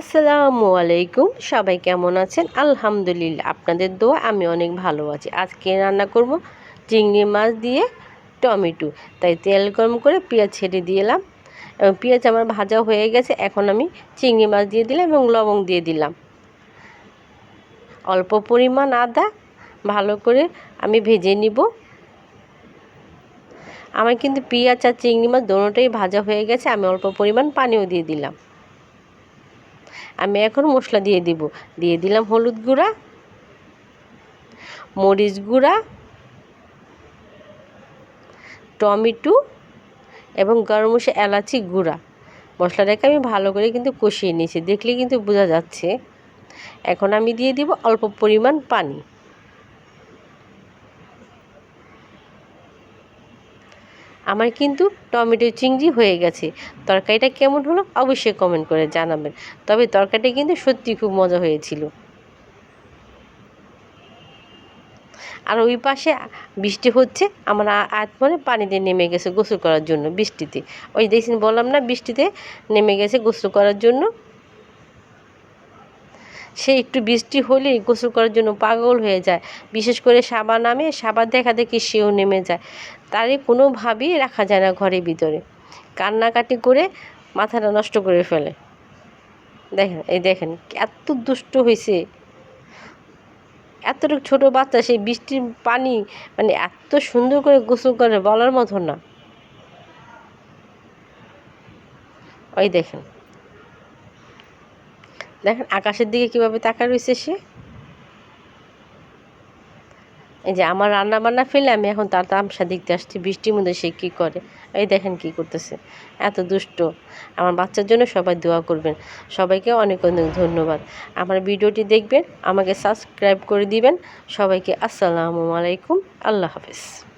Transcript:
আসসালামু আলাইকুম। সবাই কেমন আছেন? আলহামদুলিল্লাহ, আপনাদের দোয়া, আমি অনেক ভালো আছি। আজকে রান্না করব চিংড়ি মাছ দিয়ে টমেটো। তাই তেল গরম করে পেঁয়াজ ছেড়ে দিলাম এবং পেঁয়াজ আমার ভাজা হয়ে গেছে, এখন আমি চিংড়ি মাছ দিয়ে দিলাম এবং লবং দিয়ে দিলাম। অল্প পরিমাণ আদা ভালো করে আমি ভেজে নিব। আমার কিন্তু পেঁয়াজ আর চিংড়ি মাছ দোনোটাই ভাজা হয়ে গেছে, আমি অল্প পরিমাণ পানিও দিয়ে দিলাম। আমি এখন মশলা দিয়ে দিব। দিয়ে দিলাম হলুদ গুঁড়া, মরিচ গুঁড়া, টমেটো এবং গরম মশলা এলাচি গুঁড়া। মশলাটাকে আমি ভালো করে কিন্তু কষিয়ে নিয়েছি দেখলে কিন্তু বোঝা যাচ্ছে। এখন আমি দিয়ে দিব অল্প পরিমাণ পানি। আমার কিন্তু টমেটো চিংড়ি হয়ে গেছে। তরকারিটা কেমন হলো অবশ্যই কমেন্ট করে জানাবেন। তবে তরকারিটা কিন্তু সত্যি খুব মজা হয়েছিল। আর ওই পাশে বৃষ্টি হচ্ছে, আমার আত মনে পানিতে নেমে গেছে গোসল করার জন্য বৃষ্টিতে। ওই দেখছেন বললাম না বৃষ্টিতে নেমে গেছে গোসল করার জন্য? সে একটু বৃষ্টি হলেই গোসল করার জন্য পাগল হয়ে যায়। বিশেষ করে সাবা নামে সাবা দেখা দেখি সেও নেমে যায়। তারে কোনোভাবেই রাখা যায় না ঘরের ভিতরে। কান্নাকাটি করে মাথাটা নষ্ট করে ফেলে। দেখেন, এই দেখেন, এত দুষ্ট হয়েছে এতটুকু ছোট বাচ্চা, সেই বৃষ্টির পানি মানে এত সুন্দর করে গোসল করে বলার মতো না। ওই দেখেন। দেখেন আকাশের দিকে কীভাবে তাকা রয়েছে সে। এই যে আমার রান্না বান্না ফেলে আমি এখন তার তামসা দেখতে আসছি, বৃষ্টির মধ্যে সে কী করে? এই দেখেন কি করতেছে। এত দুষ্ট। আমার বাচ্চার জন্য সবাই দোয়া করবেন। সবাইকে অনেক অনেক ধন্যবাদ। আমার ভিডিওটি দেখবেন, আমাকে সাবস্ক্রাইব করে দিবেন। সবাইকে আসসালামু আলাইকুম। আল্লাহ হাফেজ।